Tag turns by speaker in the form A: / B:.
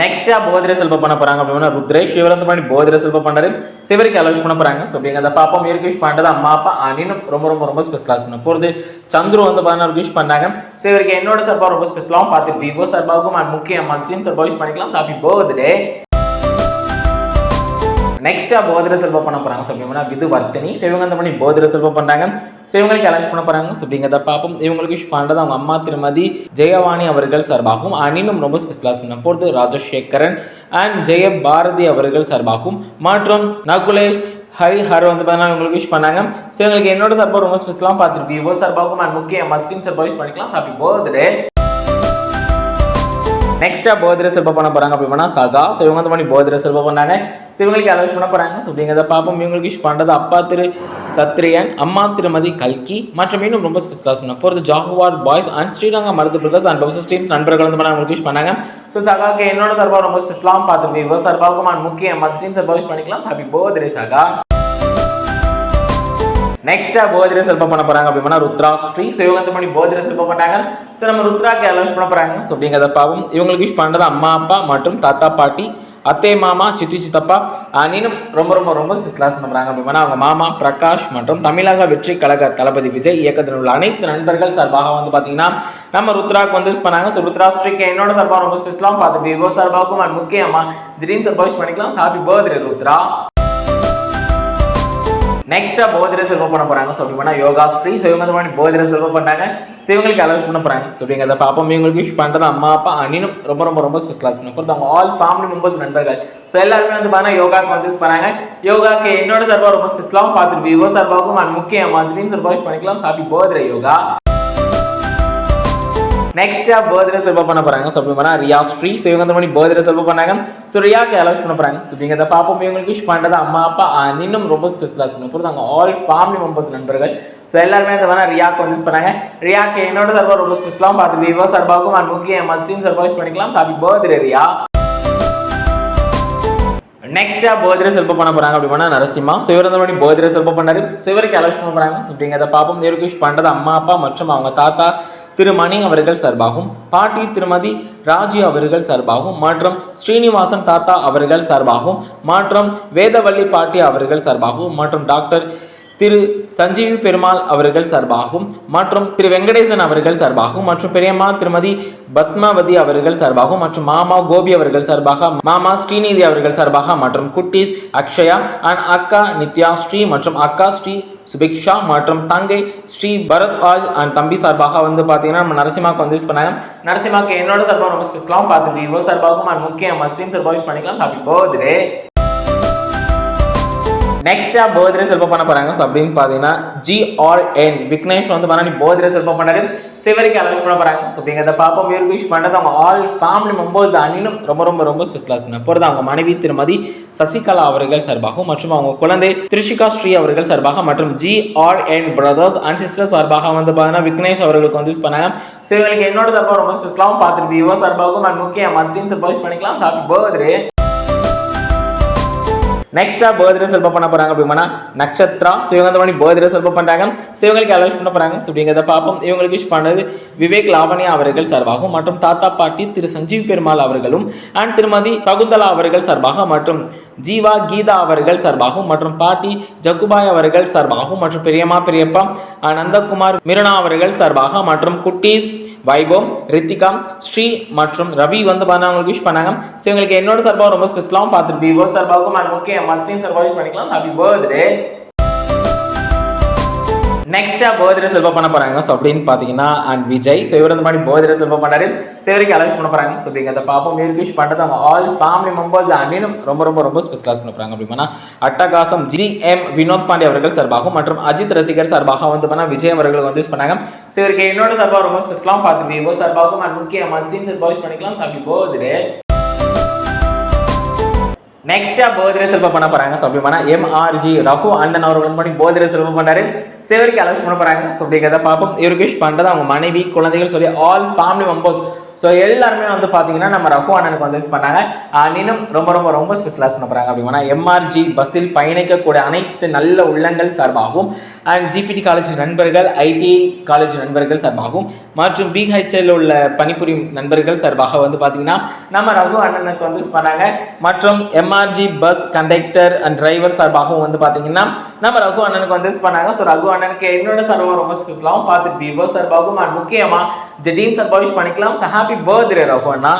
A: நெக்ஸ்ட்டாக போதிர செல்வம் பண்ண போகிறாங்க அப்படின்னா ருத்ரேஷ் பண்ணி போதிர செல்வம் பண்ணுறாரு சிவருக்கு அலோச் பண்ண போகிறாங்க ஸோ அப்படிங்க அந்த பாப்பா இயற்கை பண்ணுறது அம்மா அப்பா அனினும் ரொம்ப ரொம்ப ரொம்ப ஸ்பெஷலாக பண்ண போகிறது சந்துரு வந்து பார்த்தீங்கன்னா விஷ் பண்ணாங்க. சிவருக்கு என்னோட சார்பாக ரொம்ப ஸ்பெஷலாகவும் பார்த்து விவோ சார்பாகவும் அண்ட் முக்கிய மஸ்லிம் சார்பாக விஷ் பண்ணிக்கலாம். ஹாப்பி பர்த்டே நெக்ஸ்ட்டாக போதிர செல்வம் பண்ண போகிறாங்க ஸோ அப்படின்னா விது வர்த்தனி. ஸோ இவங்க அந்த பண்ணி போதிர செல்வம் பண்ணுறாங்க ஸோ இவங்களுக்கு அலோச் பண்ண போகிறாங்க ஸோ அப்படிங்கிறத பார்ப்போம். இவங்களுக்கு விஷ் பண்ணுறது அவங்க அம்மா திருமதி ஜெயவாணி அவர்கள் சார்பாகவும் அனினும் ரொம்ப ஸ்பெஷலாக பண்ண போகிறது ராஜசேகரன் அண்ட் ஜெய பாரதி அவர்கள் சார்பாகவும். மற்றும் நகுலேஷ் ஹரி ஹர் வந்து பார்த்தீங்கன்னா உங்களுக்கு விஷ் பண்ணாங்க. ஸோ எங்களுக்கு என்னோட சார்பாக ரொம்ப ஸ்பெஷலாக பார்த்துருப்பீங்க. சார்பாகவும் அண்ட் முக்கிய மஸ்லீம் சார்பாக விஷ் பண்ணிக்கலாம். ஹாப்பி பர்த்டே நெக்ஸ்ட்டாக போதிர செல்வம் பண்ண போகிறாங்க அப்படின்னா சகா. ஸோ இவங்க வந்து பண்ணி போதிர செல்வம் பண்ணாங்க. ஸோ இவங்களுக்கு அலோஸ் பண்ண போகிறாங்க ஸோ அப்படிங்கிறத பார்ப்போம். இவங்களுக்கு விஷ் பண்ணுறது அப்பா திரு சத்ரியன் அம்மா திருமதி கல்கி மற்றும் இன்னும் ரொம்ப ஸ்பெஷலாக பண்ண போகிறது Jaguar boys and Sriranga Marudhu brothers and பப்சஸ் teams நண்பர்கள் வந்து பண்ண அவங்களுக்கு விஷ் பண்ணாங்க. ஸோ சகாக்கு என்னோட சர்வா ரொம்ப ஸ்பெஷலாகவும் பார்த்துருக்கோம் இவர் சார்பாகவும் முக்கிய மற்ற டீம் சர்வா விஷ் பண்ணிக்கலாம். ஹாப்பி போதிரே சகா. நெக்ஸ்ட்டாக போதிர செல்பம் பண்ண போகிறாங்க அப்படின்னா ருத்ரா. ஸ்ரீ ஸோ இவங்க வந்து பண்ணி போதிர செல்பம் பண்ணாங்க. ஸோ நம்ம ருத்ராக்கு அலோன்ஸ் பண்ண போகிறாங்க ஸோ அப்படிங்கிறத பாவம் இவங்களுக்கு விஷ் பண்ணுறது அம்மா அப்பா மற்றும் தாத்தா பாட்டி அத்தை மாமா சித்தி சித்தப்பா நீனும் ரொம்ப ரொம்ப ரொம்ப கிளாஸ் பண்ணுறாங்க அப்படின்னா அவங்க மாமா பிரகாஷ் மற்றும் தமிழக வெற்றி கழக தளபதி விஜய் இயக்கத்தில் உள்ள அனைத்து நண்பர்கள் சார்பாக வந்து பார்த்தீங்கன்னா நம்ம ருத்ராக்கு வந்து யூஸ் பண்ணாங்க. ஸோ ருத்ரா ஸ்ரீக்கு என்னோட சார்பாக ரொம்ப ஸ்பெஷலாக பார்த்து விவோ சார்பாகவும் அண்ட் முக்கியமா திடீர்னு சார்பாக யூஸ் பண்ணிக்கலாம். Happy birthday Rudra. நெக்ஸ்டா போதிர செல்வம் பண்ண போறாங்க. ஸோ அப்படின்னா யோகா ஸ்ரீ ஸோ இவங்க வந்து போதிர செல்வம் பண்ணாங்க. ஸோ இவங்களுக்கு அலோஸ் பண்ண போறாங்க. ஸோ அப்படிங்கிறத பார்ப்போம் இவங்களுக்கு விஷ் பண்ணுறது அம்மா அப்பா அனினும் ரொம்ப ரொம்ப ரொம்ப ஸ்பெஷலாக பண்ண போகிறது அவங்க ஆல் ஃபேமிலி மெம்பர்ஸ் நண்பர்கள். ஸோ எல்லாருமே வந்து பார்த்தீங்கன்னா யோகாக்கு வந்து யூஸ் பண்ணாங்க யோகாக்கு என்னோட சர்வா ரொம்ப ஸ்பெஷலாகவும் பார்த்துட்டு விவோ சர்வாவுக்கும் and முக்கிய மாதிரி சர்வா யூஸ் பண்ணிக்கலாம். ஹாப்பி போதிர யோகா. நெக்ஸ்ட்டாக பர்த்டே செல்வம் பண்ண போறாங்க. ஸோ அப்படி ரியா ஸ்ரீ. ஸோ இவங்க வந்து பண்ணி பர்த்டே செல்வம் பண்ணாங்க. ஸோ ரியாக்கு அலோஸ் பண்ண போகிறாங்க ஸோ அப்படிங்கிறத பார்ப்போம் இவங்களுக்கு விஷ் பண்ணுறது அம்மா அப்பா இன்னும் ரொம்ப ஸ்பெஷலாக பண்ண போகிறது அங்கே ஆல் ஃபேமிலி மெம்பர்ஸ் நண்பர்கள். ஸோ எல்லாருமே இந்த மாதிரி ரியாக்கு வந்து பண்ணாங்க. ரியாக்கு என்னோட சர்வா ரொம்ப ஸ்பெஷலாகவும் பார்த்து விவோ சார்பாகவும் அண்ட் முக்கிய மஸ்டீம் சர்வா விஷ் பண்ணிக்கலாம். Happy birthday Riya. நெக்ஸ்ட்டாக போதிர செல்ப பண்ண போறாங்க அப்படின்னா நரசிம்மா. ஸோ இவர் வந்து பண்ணி போதிர பண்ணாரு. ஸோ இவருக்கு அலோஸ் பண்ண போகிறாங்க ஸோ அப்படிங்கிறத பார்ப்போம் இவருக்கு விஷ் பண்ணுறது அம்மா அப்பா மற்றும் அவங்க தாத்தா திரு மணி அவர்கள் சார்பாகவும் பாட்டி திருமதி ராஜி அவர்கள் சார்பாகவும் மற்றும் ஸ்ரீனிவாசன் தாத்தா அவர்கள் சார்பாகவும் மற்றும் வேதவள்ளி பாட்டி அவர்கள் சார்பாகவும் மற்றும் டாக்டர் திரு சஞ்சீவி பெருமாள் அவர்கள் சார்பாகவும் மற்றும் திரு வெங்கடேசன் அவர்கள் சார்பாகவும் மற்றும் பெரியம்மா திருமதி பத்மாவதி அவர்கள் சார்பாகவும் மற்றும் மாமா கோபி அவர்கள் சார்பாக மாமா ஸ்ரீநிதி அவர்கள் சார்பாக மற்றும் குட்டீஸ் அக்ஷயா அண்ட் அக்கா நித்யா ஸ்ரீ மற்றும் அக்கா ஸ்ரீ சுபிக்ஷா மற்றும் தங்கை ஸ்ரீ பரத்வாஜ் அண்ட் தம்பி சார்பாக வந்து பார்த்தீங்கன்னா நம்ம நரசிம்மாக்கு வந்து யூஸ் பண்ணாங்க. நரசிம்மாவுக்கு என்னோட சார்பாக ரொம்ப ஸ்பெஷலாகவும் பார்த்துட்டு இவ்வளோ சார்பாகவும் அண்ட் முக்கிய மஸ்லிம் சார்பாக யூஸ் பண்ணிக்கலாம். சாப்பிட்டு போகுது நெக்ஸ்டா போதிர செல்பம் பண்ண போறாங்க. ஸோ அப்படின்னு பார்த்தீங்கன்னா ஜிஆர்என் விக்னேஷ் வந்து பண்ணி போதிர செல்பம் பண்ணாரு. சிவரிக்கு அலோஸ் பண்ண போறாங்க. ஸோ அப்படிங்கிறத பார்ப்போம். இவருக்கு விஷ் பண்ணுறது அவங்க ஆல் ஃபேமிலி மெம்பர்ஸ் அணினும் ரொம்ப ரொம்ப ரொம்ப ஸ்பெஷலாக பண்ண போகிறது அவங்க மனைவி திருமதி சசிகலா அவர்கள் சார்பாகவும் மற்றும் அவங்க குழந்தை திரிஷிகா ஸ்ரீ அவர்கள் சார்பாக மற்றும் ஜிஆர்என் பிரதர்ஸ் அண்ட் சிஸ்டர் சார்பாக வந்து பார்த்தீங்கன்னா விக்னேஷ் அவர்களுக்கு வந்து யூஸ் பண்ணாங்க. ஸோ இவங்களுக்கு என்னோட சார்பாக ரொம்ப ஸ்பெஷலாகவும் பார்த்துட்டு விவோ சார்பாகவும் நான் முக்கிய மஸ்டின் சார்பாக யூஸ் பண்ணிக்கலாம். சாப்பிட்டு பர்த்டே நெக்ஸ்ட்டாக பர்த்டே செல்பம் பண்ண போகிறாங்க அப்படின்னா நட்சத்திரா? ஸோ இவங்க வந்து பண்ணி பர்த்டே செல்பம் பண்றாங்க. ஸோ இவங்களுக்கு அலோஸ் பண்ண போகிறாங்க ஸோ அப்படிங்கிறத பார்ப்போம். இவங்களுக்கு விஷ் பண்ணது விவேக் லாவணியா அவர்கள் சார்பாகவும் மற்றும் தாத்தா பாட்டி திரு சஞ்சீவ் பெருமாள் அவர்களும் அண்ட் திருமதி சகுந்தலா அவர்கள் சார்பாக மற்றும் ஜீவா கீதா அவர்கள் சார்பாகவும் மற்றும் பாட்டி ஜக்குபாய் அவர்கள் சார்பாகவும் மற்றும் பெரியம்மா பெரியப்பா நந்தகுமார் மிருனா அவர்கள் சார்பாக மற்றும் குட்டீஸ் வைபவம் ரித்திகா ஸ்ரீ மற்றும் ரவி வந்து பார்த்தா அவங்களுக்கு விஷ் பண்ணாங்க. ஸோ இவங்களுக்கு என்னோட சார்பாக ரொம்ப ஸ்பெஷலாகவும் பார்த்துட்டு விவோ சார்பாகவும் அண்ட் ஓகே மஸ்டின் சார்பாக விஷ் பண்ணிக்கலாம். ஹாப்பி பர்த்டே நெக்ஸ்டா போதிர செல்வம் பண்ண போறாங்க. ஸோ அப்படின்னு பார்த்தீங்கன்னா அண்ட் விஜய். ஸோ இவர் இந்த மாதிரி போதிர செல்வம் பண்ணாரு ஸோ அலர்ஜ் பண்ண போறாங்க. ஸோ அப்படிங்கிறத பார்ப்போம். இவருக்கு விஷ் பண்ணுறது அவங்க ஆல் ஃபேமிலி மெம்பர்ஸ் அண்ணினும் ரொம்ப ரொம்ப ரொம்ப ஸ்பெஷலாக பண்ண போறாங்க. அப்படின்னா அட்டகாசம் ஜி எம் வினோத் பாண்டே அவர்கள் சார்பாகவும் மற்றும் அஜித் ரசிகர் சார்பாக வந்து பண்ணா விஜய் அவர்கள் வந்து யூஸ் பண்ணாங்க. ஸோ இவருக்கு என்னோட சார்பாக ரொம்ப ஸ்பெஷலாக பார்த்து விவோ சார்பாகவும் அண்ட் முக்கிய மஸ்டின் சார்பாக யூஸ் பண்ணிக்கலாம். சாப்பிட்டு பர்த்டே நெக்ஸ்ட்டாக பர்த்டே செல்வம் பண்ண போகிறாங்க ஸோ அப்படி பண்ணால் எம்ஆர்ஜி ரகு அண்ணன் அவர்கள் பண்ணி பர்த்டே செல்வம் பண்ணாரு சிவருக்கு அலோஸ் பண்ண போகிறாங்க ஸோ அப்படிங்கிறத பார்ப்போம். இவருக்கு விஷ் பண்றது அவங்க மனைவி குழந்தைகள் சொல்லி ஆல் ஃபேமிலி மெம்பர்ஸ் ஸோ எல்லாருமே வந்து பார்த்தீங்கன்னா நம்ம ரகு அண்ணனுக்கு வந்து பண்ணாங்க. அண்ட் இன்னும் ரொம்ப ரொம்ப ரொம்ப ஸ்பெஷலாக பண்ண போகிறாங்க அப்படின்னா எம்ஆர்ஜி பஸ்ஸில் பயணிக்கக்கூடிய அனைத்து நல்ல உள்ளங்கள் சார்பாகவும் அண்ட் ஜிபிடி காலேஜ் நண்பர்கள் ஐடி காலேஜ் நண்பர்கள் சார்பாகவும் மற்றும் பிஹெச்எல் உள்ள பணிபுரியும் நண்பர்கள் சார்பாக வந்து பார்த்தீங்கன்னா நம்ம ரகு அண்ணனுக்கு வந்து பண்ணாங்க. மற்றும் MRG bus conductor and driver சார்பாகவும் வந்து பார்த்தீங்கன்னா நம்ம ரகு அண்ணனுக்கு வந்து பண்ணாங்க. ஸோ ரகு அண்ணனுக்கு என்னோட சார்பாக ரொம்ப ஸ்பெஷலாகவும் பார்த்து விவோ சார்பாகவும் அண்ட் முக்கியமாக ஜெடீன் சார்பாக விஷ் பண்ணிக்கலாம். ஸோ ஹாப்பி பர்த்டே ரகு அண்ணா